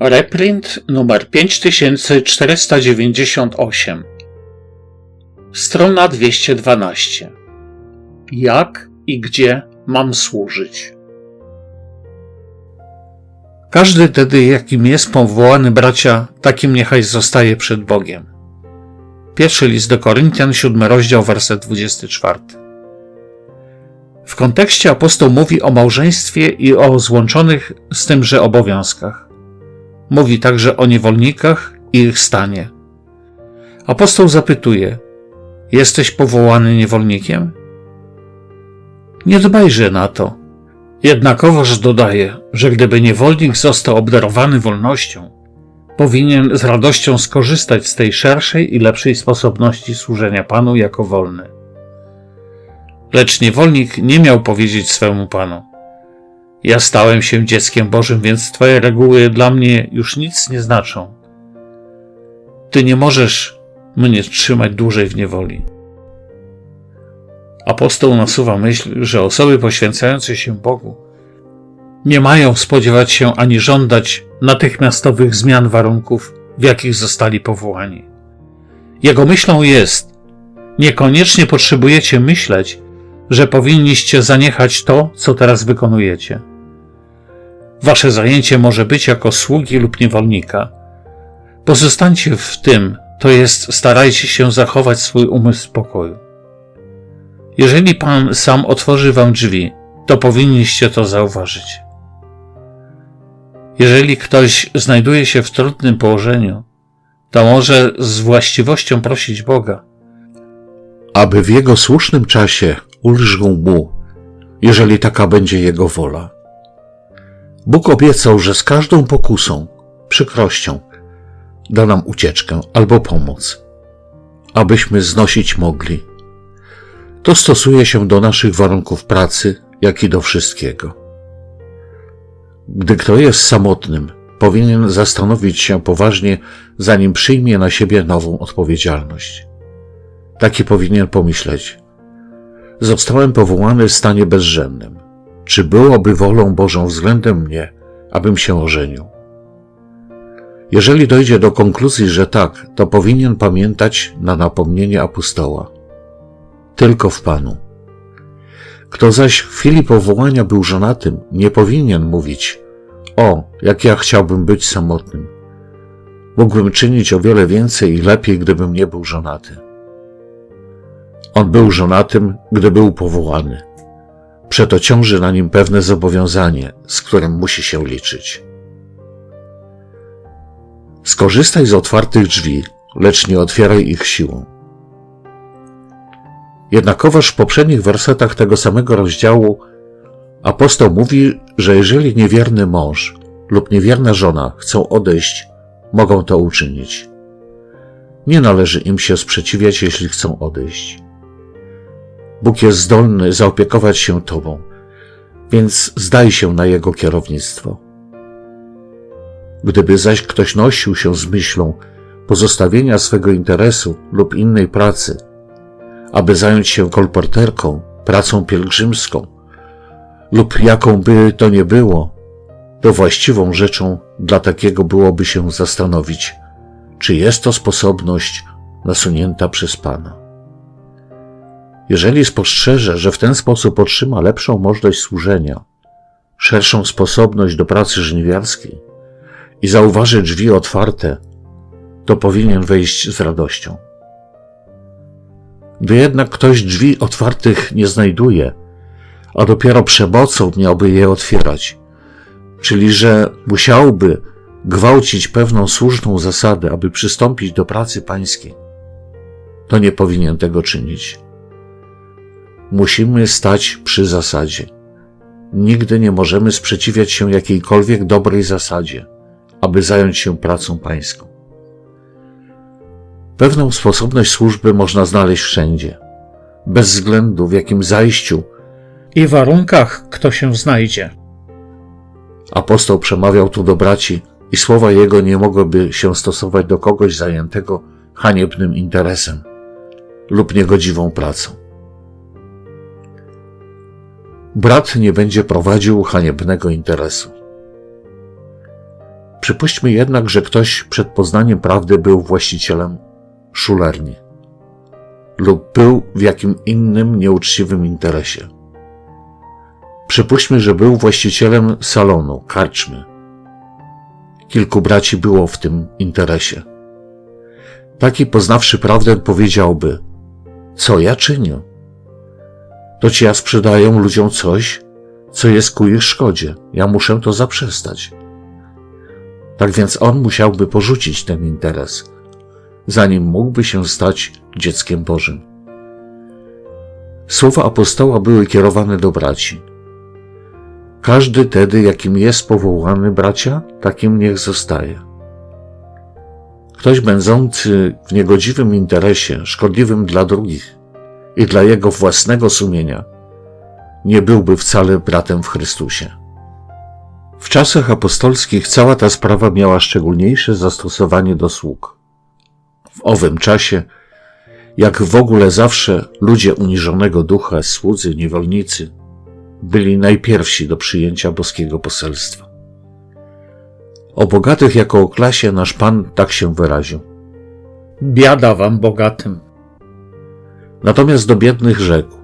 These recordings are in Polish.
Reprint numer 5498 Strona 212 Jak i gdzie mam służyć? Każdy tedy, jakim jest powołany bracia, takim niechaj zostaje przed Bogiem. Pierwszy list do Koryntian, 7 rozdział, werset 24. W kontekście apostoł mówi o małżeństwie i o złączonych z tymże obowiązkach. Mówi także o niewolnikach i ich stanie. Apostoł zapytuje: Jesteś powołany niewolnikiem? Nie dbajże na to. Jednakowoż dodaje, że gdyby niewolnik został obdarowany wolnością, powinien z radością skorzystać z tej szerszej i lepszej sposobności służenia Panu jako wolny. Lecz niewolnik nie miał powiedzieć swemu Panu: Ja stałem się dzieckiem Bożym, więc Twoje reguły dla mnie już nic nie znaczą. Ty nie możesz mnie trzymać dłużej w niewoli. Apostoł nasuwa myśl, że osoby poświęcające się Bogu nie mają spodziewać się ani żądać natychmiastowych zmian warunków, w jakich zostali powołani. Jego myślą jest: niekoniecznie potrzebujecie myśleć, że powinniście zaniechać to, co teraz wykonujecie. Wasze zajęcie może być jako sługi lub niewolnika. Pozostańcie w tym, to jest starajcie się zachować swój umysł spokoju. Jeżeli Pan sam otworzy Wam drzwi, to powinniście to zauważyć. Jeżeli ktoś znajduje się w trudnym położeniu, to może z właściwością prosić Boga, aby w jego słusznym czasie ulżył mu, jeżeli taka będzie jego wola. Bóg obiecał, że z każdą pokusą, przykrością, da nam ucieczkę albo pomoc, abyśmy znosić mogli. To stosuje się do naszych warunków pracy, jak i do wszystkiego. Gdy kto jest samotnym, powinien zastanowić się poważnie, zanim przyjmie na siebie nową odpowiedzialność. Taki powinien pomyśleć. Zostałem powołany w stanie bezrzędnym. Czy byłoby wolą Bożą względem mnie, abym się ożenił? Jeżeli dojdzie do konkluzji, że tak, to powinien pamiętać na napomnienie apostoła. Tylko w Panu. Kto zaś w chwili powołania był żonatym, nie powinien mówić: O, jak ja chciałbym być samotnym. Mógłbym czynić o wiele więcej i lepiej, gdybym nie był żonaty. On był żonatym, gdy był powołany. Przeto ciąży na nim pewne zobowiązanie, z którym musi się liczyć. Skorzystaj z otwartych drzwi, lecz nie otwieraj ich siłą. Jednakowoż w poprzednich wersetach tego samego rozdziału apostoł mówi, że jeżeli niewierny mąż lub niewierna żona chcą odejść, mogą to uczynić. Nie należy im się sprzeciwiać, jeśli chcą odejść. Bóg jest zdolny zaopiekować się Tobą, więc zdaj się na Jego kierownictwo. Gdyby zaś ktoś nosił się z myślą pozostawienia swego interesu lub innej pracy, aby zająć się kolporterką, pracą pielgrzymską, lub jaką by to nie było, to właściwą rzeczą dla takiego byłoby się zastanowić, czy jest to sposobność nasunięta przez Pana. Jeżeli spostrzeże, że w ten sposób otrzyma lepszą możliwość służenia, szerszą sposobność do pracy żniwiarskiej i zauważy drzwi otwarte, to powinien wejść z radością. Gdy jednak ktoś drzwi otwartych nie znajduje, a dopiero przemocą miałby je otwierać, czyli że musiałby gwałcić pewną słuszną zasadę, aby przystąpić do pracy pańskiej, to nie powinien tego czynić. Musimy stać przy zasadzie. Nigdy nie możemy sprzeciwiać się jakiejkolwiek dobrej zasadzie, aby zająć się pracą pańską. Pewną sposobność służby można znaleźć wszędzie, bez względu w jakim zajściu i warunkach kto się znajdzie. apostoł przemawiał tu do braci i słowa jego nie mogłyby się stosować do kogoś zajętego haniebnym interesem lub niegodziwą pracą. Brat nie będzie prowadził haniebnego interesu. Przypuśćmy jednak, że ktoś przed poznaniem prawdy był właścicielem szulerni lub był w jakim innym nieuczciwym interesie. Przypuśćmy, że był właścicielem salonu, karczmy. Kilku braci było w tym interesie. Taki poznawszy prawdę powiedziałby, co ja czynię? To ci ja sprzedaję ludziom coś, co jest ku ich szkodzie. Ja muszę to zaprzestać. Tak więc on musiałby porzucić ten interes, zanim mógłby się stać dzieckiem Bożym. Słowa apostoła były kierowane do braci. Każdy tedy, jakim jest powołany bracia, takim niech zostaje. Ktoś będący w niegodziwym interesie, szkodliwym dla drugich i dla jego własnego sumienia, nie byłby wcale bratem w Chrystusie. W czasach apostolskich cała ta sprawa miała szczególniejsze zastosowanie do sług. W owym czasie, jak w ogóle zawsze, ludzie uniżonego ducha, słudzy, niewolnicy, byli najpierwsi do przyjęcia boskiego poselstwa. O bogatych jako o klasie nasz Pan tak się wyraził. Biada wam bogatym. Natomiast do biednych rzekł: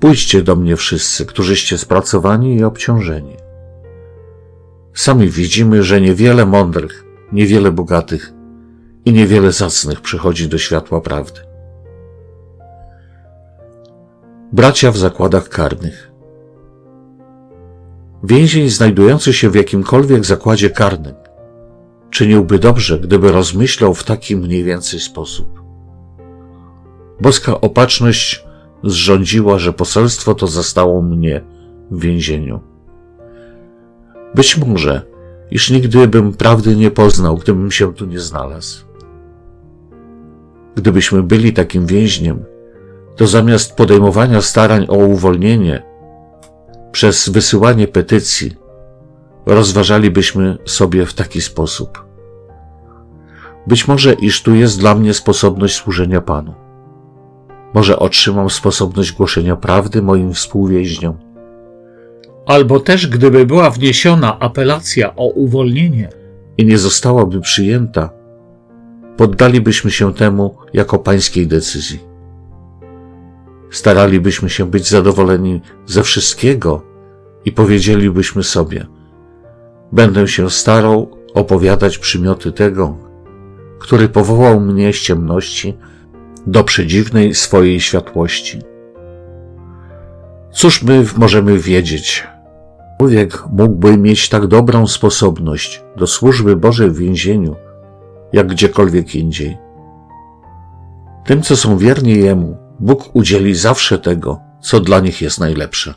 Pójdźcie do mnie wszyscy, którzyście spracowani i obciążeni. Sami widzimy, że niewiele mądrych, niewiele bogatych i niewiele zacnych przychodzi do światła prawdy. Bracia w zakładach karnych. Więzień znajdujący się w jakimkolwiek zakładzie karnym czyniłby dobrze, gdyby rozmyślał w taki mniej więcej sposób. Boska opatrzność zrządziła, że poselstwo to zastało mnie w więzieniu. Być może, iż nigdy bym prawdy nie poznał, gdybym się tu nie znalazł. Gdybyśmy byli takim więźniem, to zamiast podejmowania starań o uwolnienie przez wysyłanie petycji, rozważalibyśmy sobie w taki sposób. Być może, iż tu jest dla mnie sposobność służenia Panu. Może otrzymam sposobność głoszenia prawdy moim współwięźniom. Albo też, gdyby była wniesiona apelacja o uwolnienie, i nie zostałaby przyjęta, poddalibyśmy się temu jako pańskiej decyzji. Staralibyśmy się być zadowoleni ze wszystkiego i powiedzielibyśmy sobie: Będę się starał opowiadać przymioty tego, który powołał mnie z ciemności do przedziwnej swojej światłości. Cóż my możemy wiedzieć? Człowiek mógłby mieć tak dobrą sposobność do służby Bożej w więzieniu, jak gdziekolwiek indziej. Tym, co są wierni Jemu, Bóg udzieli zawsze tego, co dla nich jest najlepsze.